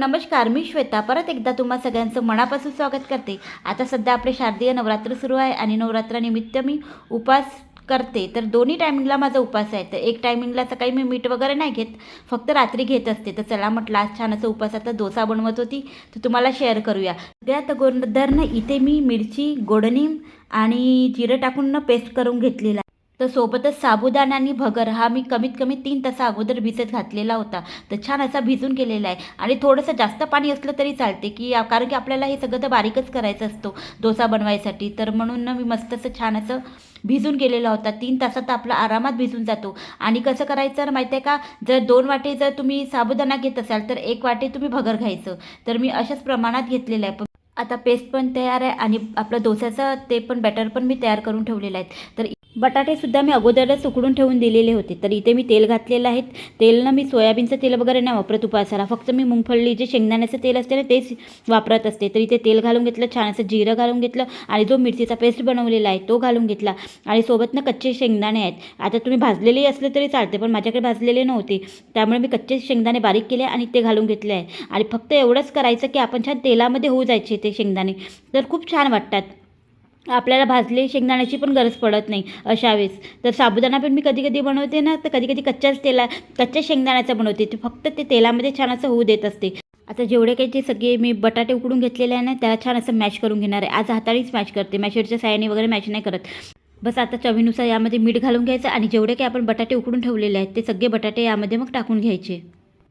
नमस्कार मी श्वेता. परत एकदा तुम्हा सगळ्यांचं मनापासून स्वागत करते. आता सध्या आपले शारदीय नवरात्र सुरू आहे आणि नवरात्रानिमित्त मी उपास करते. तर दोन्ही टायमिंगला माझा उपास आहे. तर एक टायमिंगला सकाळी मी मीठ वगैरे नाही घेत फक्त रात्री घेत असते. तर चला म्हटलं आज छान असं उपासाचा डोसा बनवत होती. तर तुम्हाला शेअर करूया. सगळ्यात गोंधरनं इथे मी मिरची गोडणीम आणि जिरं टाकून पेस्ट करून घेतलेला आहे. तर सोबतच साबुदाणा आणि भगर हा मी कमीत कमी तीन तासा अगोदर भिजत घातलेला होता. तर छान असा भिजून गेलेला आहे. आणि थोडंसं जास्त पाणी असलं तरी चालते की कारण की आपल्याला हे सगळं तर बारीकच करायचं असतो डोसा बनवायसाठी. तर म्हणून ना मी मस्त असं छान असं भिजून गेलेला होता. तीन तासात आपला आरामात भिजून जातो. आणि कसं करायचं ना माहिती आहे का? जर दोन वाटे जर तुम्ही साबुदाणा घेत असाल तर एक वाटे तुम्ही भगर घ्यायचं. तर मी अशाच प्रमाणात घेतलेलं आहे. आता पेस्ट पण तयार आहे आणि आपलं डोस्याचं ते पण बॅटर पण मी तयार करून ठेवलेलं आहे. तर बटाटेसुद्धा मी अगोदरच उकडून ठेवून दिलेले होते. तर इथे मी तेल घातलेलं आहे. तेल ना मी सोयाबीनचं तेल वगैरे नाही वापरत उपासाला. फक्त मी मुंगफळी जे शेंगदाण्याचं तेल असते ना तेच वापरत असते. तर इथे तेल घालून घेतलं छान असं जिरं घालून घेतलं आणि जो मिरचीचा पेस्ट बनवलेला आहे तो घालून घेतला. आणि सोबत ना कच्चे शेंगदाणे आहेत. आता तुम्ही भाजलेले असले तरी चालते पण माझ्याकडे भाजलेले नव्हते. त्यामुळे मी कच्चे शेंगदाणे बारीक केले आणि ते घालून घेतले आहे. आणि फक्त एवढंच करायचं की आपण छान तेलामध्ये होऊ जायचे ते शेंगदाणे. तर खूप छान वाटतात. आपल्याला भाजले शेंगदाण्याची पण गरज पडत नाही अशा वेळेस. तर साबुदाणा पण मी कधी कधी बनवते ना तर कधी कधी कच्च्याच तेला कच्च्या शेंगदाण्याचा बनवते. ते फक्त ते तेलामध्ये छान असं होऊ देत असते. आता जेवढे काही जे सगळे मी बटाटे उकडून घेतलेले आहे ना त्याला छान असं मॅश करून घेणार आहे. आज हाताळीच मॅश करते. मॅशरच्या सायाने वगैरे मॅश नाही करत. बस आता चवीनुसार यामध्ये मीठ घालून घ्यायचं आणि जेवढे काही आपण बटाटे उकडून ठेवलेले आहेत ते सगळे बटाटे यामध्ये मग टाकून घ्यायचे.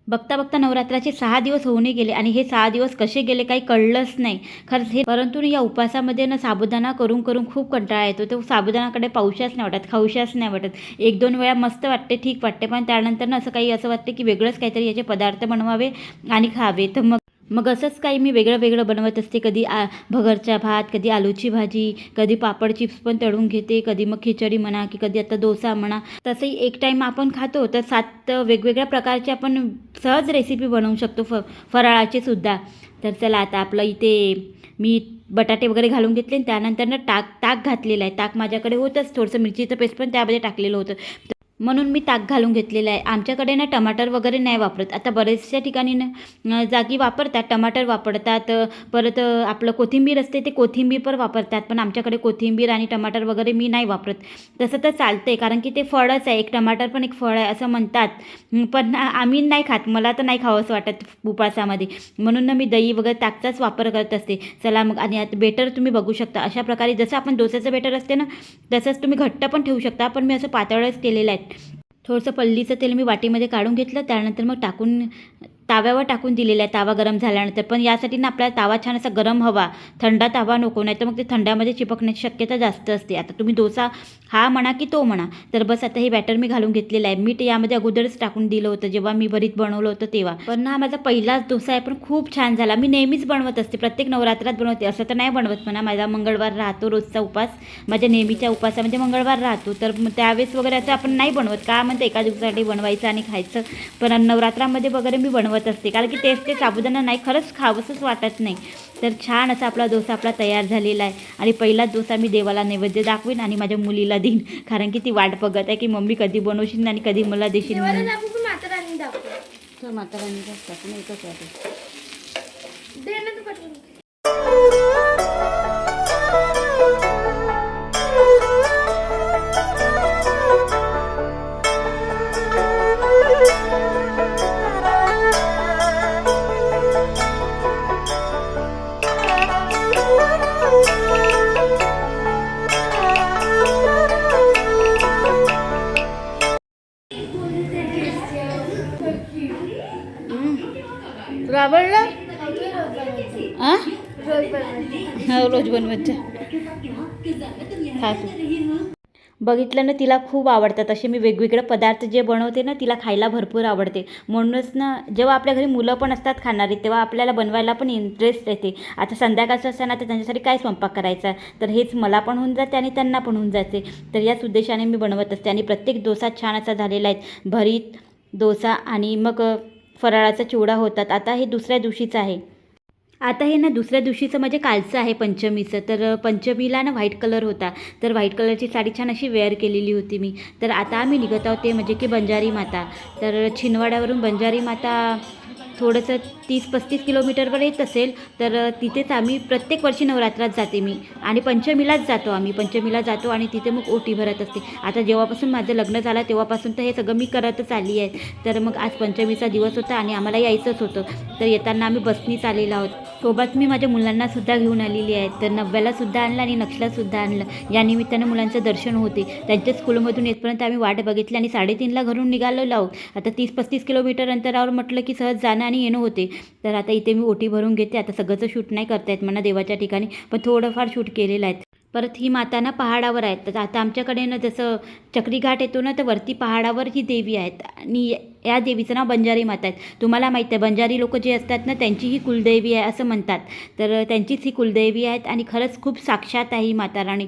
बघता बघता नवरात्राचे सहा दिवस होऊनही गेले आणि हे सहा दिवस कसे गेले काही कळलंच नाही. खरंच हे परंतु या उपासामध्ये ना साबुदाणा करून करून खूप कंटाळा येतो. तो साबुदाणाकडे पाऊशाच नाही वाटत खाऊशाच नाही वाटत. एक दोन वेळा मस्त वाटते ठीक वाटते. पण त्यानंतर ना असं काही असं वाटते की वेगळंच काहीतरी याचे पदार्थ बनवावे आणि खावे. तर मग मग असंच काही मी वेगळं वेगळं बनवत असते. कधी आ भगरचा भात कधी आलूची भाजी कधी पापड चिप्स पण तळून घेते कधी मग खिचडी म्हणा की कधी आता डोसा म्हणा. तसंही एक टाईम आपण खातो तर सात वेगवेगळ्या प्रकारचे आपण सहज रेसिपी बनवू शकतो. फ फराळाचे सुद्धा. तर चला आता आपलं इथे मी बटाटे वगैरे घालून घेतले आणि त्यानंतर ना ताक ताक घातलेलं आहे. ताक माझ्याकडे होतंच. थोडंसं मिरचीचं पेस्ट पण त्यामध्ये टाकलेलं होतं. म्हणून मी ताक घालून घेतलेलं आहे. आमच्याकडे ना टमाटर वगैरे नाही वापरत. आता बरेचशा ठिकाणी ना जागी वापरतात टमाटर वापरतात. परत आपलं कोथिंबीर असते ते कोथिंबीर पण वापरतात. पण आमच्याकडे कोथिंबीर आणि टमाटर वगैरे मी नाही वापरत. तसं तर चालतं आहे कारण की ते फळच आहे. एक टमाटर पण एक फळ आहे असं म्हणतात. पण आम्ही नाही खात. मला तर नाही खावंसं वाटत उपासामध्ये. म्हणून ना मी दही वगैरे ताकचाच वापर करत असते. चला मग आणि आता बेटर तुम्ही बघू शकता. अशा प्रकारे जसं आपण डोस्याचं बेटर असते ना तसंच तुम्ही घट्ट पण ठेवू शकता. पण मी असं पातळच केलेलं आहे. थोडंसं पल्लीचं तेल मी वाटीमध्ये काढून घेतलं त्यानंतर मग टाकून ताव्यावर टाकून दिलेलं आहे. तावा गरम झाल्यानंतर पण यासाठी ना आपल्याला तावा छान असा गरम हवा. थंडा तावा नको नाही तर मग ते थंड्यामध्ये चिपकण्याची शक्यता जास्त असते. आता तुम्ही डोसा हा म्हणा की तो म्हणा. तर बस आता हे बॅटर मी घालून घेतलेलं आहे. मीठ यामध्ये अगोदरच टाकून दिलं होतं. जेव्हा मी भरीत बनवलं होतं तेव्हा. पण हा माझा पहिलाच डोसा आहे पण खूप छान झाला. मी नेहमीच बनवत असते. प्रत्येक नवरात्रात बनवते. असं तर नाही बनवत म्हणा. माझा मंगळवार राहतो रोजचा उपास. माझ्या नेहमीच्या उपासामध्ये म्हणजे मंगळवार राहतो. तर मग त्यावेळेस वगैरे असं आपण नाही बनवत. का म्हणते एका दिवसासाठी बनवायचं आणि खायचं. पण नवरात्रामध्ये वगैरे मी बनवत असते. कारण की तेच ते साबुदाणा नाही खरंच खावंसंच वाटत नाही. तर छान असा आपला डोसा आपला तयार झालेला आहे. आणि पहिलाच डोसा मी देवाला नैवेद्य दाखवीन आणि माझ्या मुलीला देईन. कारण की ती वाट बघत आहे की मम्मी कधी बनवशील आणि कधी मला देशील म्हणून. माता राणी दाखवू? माता राणीचा रोज बनवत जा. बघितलं ना तिला खूप आवडतात. असे मी वेगवेगळे पदार्थ जे बनवते ना तिला खायला भरपूर आवडते. म्हणूनच ना जेव्हा आपल्या घरी मुलं पण असतात खाणारी तेव्हा आपल्याला बनवायला पण इंटरेस्ट येते. आता संध्याकाळचं असतं ना तर त्यांच्यासाठी काय स्वयंपाक करायचा? तर हेच मला पण होऊन जाते आणि त्यांना पण होऊन जाते. तर याच उद्देशाने मी बनवत असते आणि प्रत्येक डोसा छान असा झालेला आहे. भरीत डोसा आणि मग फराळाचा चिवडा होतात. आता हे दुसऱ्या दिवशीचं आहे. आता हे ना दुसऱ्या दिवशीचं म्हणजे कालचं आहे पंचमीचं. तर पंचमीला ना व्हाईट कलर होता. तर व्हाईट कलरची साडी छान अशी वेअर केलेली होती मी. तर आता आम्ही निघत आहोत ते म्हणजे की बंजारी माता. तर छिनवाड्यावरून बंजारी माता थोडंसं तीस पस्तीस किलोमीटरवर येत असेल तर तिथेच आम्ही प्रत्येक वर्षी नवरात्रात जाते मी. आणि पंचमीलाच जातो आम्ही. पंचमीला जातो आणि तिथे मग ओटी भरत असते. आता जेव्हापासून माझं लग्न झालं तेव्हापासून तर हे सगळं मी करतच आली आहे. तर मग आज पंचमीचा दिवस होता आणि आम्हाला यायचंच होतं. तर येताना आम्ही बसनीच आलेलो आहोत. सोबत मी माझ्या मुलांनासुद्धा घेऊन आलेली आहे. तर नव्यालासुद्धा आणलं आणि नक्षलासुद्धा आणलं. या निमित्तानं मुलांचं दर्शन होते. त्यांच्या स्कूलमधून येतपर्यंत आम्ही वाट बघितली आणि साडेतीनला घरून निघालेलो आहोत. आता तीस पस्तीस किलोमीटर अंतरावर म्हटलं की सहज जाणं आणि येणं होते. तर आता इथे मी ओटी भरून घेते. आता सगळंचं शूट नाही करता येत म्हणा देवाच्या ठिकाणी पण थोडंफार शूट केलेलं आहे परत ही माता ना पहाडावर आहेत. तर आता आमच्याकडे ना जसं चक्रीघाट येतो ना तर वरती पहाडावर ही देवी आहेत. आणि या देवीचं नाव बंजारी माता आहेत. तुम्हाला माहीत आहे बंजारी लोक जे असतात ना त्यांची ही कुलदेवी आहे असं म्हणतात. तर त्यांचीच ही कुलदेवी आहेत आणि खरंच खूप साक्षात आहे ही माता राणी.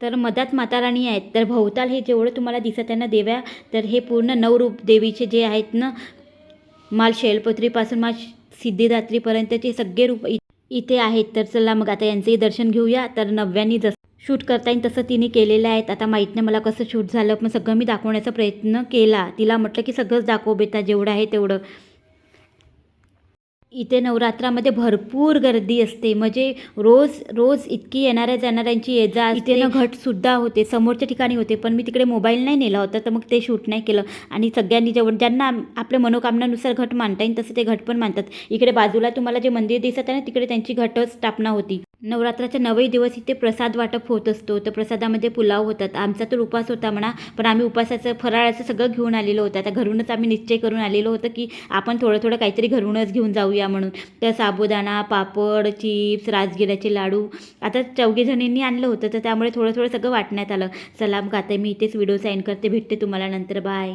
तर मधात माता राणी आहेत. तर भोवताल हे जेवढं तुम्हाला दिसत आहे ना देव्या तर हे पूर्ण नवरूप देवीचे जे आहेत ना माल शैलपुत्रीपासून माल सिद्धिदात्रीपर्यंतचे सगळे रूप इ- इथे आहेत. तर चला मग आता यांचंही दर्शन घेऊया. तर नव्यानी जसं शूट करता येईल तसं तिने केलेलं आहेत. आता माहीत नाही मला कसं शूट झालं पण सगळं मी दाखवण्याचा प्रयत्न केला. तिला म्हटलं की सगळंच दाखव बेटा जेवढं आहे तेवढं. इथे नवरात्रामध्ये भरपूर गर्दी असते. म्हणजे रोज रोज इतकी येणाऱ्या जाणाऱ्यांची ये जा इथे ना घटसुद्धा होते. समोरच्या ठिकाणी होते. पण मी तिकडे मोबाईल नाही नेला होता तर मग ते शूट नाही केलं. आणि सगळ्यांनी जेवढ ज्यांना आपल्या मनोकामनानुसार घट मानता येईल तसं ते घट पण मानतात इकडे बाजूला तुम्हाला जे मंदिर दिसत आहे ना तिकडे त्यांची घटच स्थापना होती. नवरात्राच्या नवही दिवस इथे प्रसाद वाटप होत असतो. तर प्रसादामध्ये पुलाव होतात. आमचा तर उपास होता म्हणा पण आम्ही उपासाचं फराळाचं सगळं घेऊन आलेलो होतं. आता घरूनच आम्ही निश्चय करून आलेलो होतं की आपण थोडं थोडं काहीतरी घरूनच घेऊन जाऊया म्हणून. तर साबुदाणा पापड चिप्स राजगिऱ्याचे लाडू आता चौघेजणींनी आणलं होतं. तर त्यामुळे थोडं थोडं सगळं वाटण्यात आलं. सलाम मग मी इथेच व्हिडिओ साईन करते. भेटते तुम्हाला नंतर. बाय.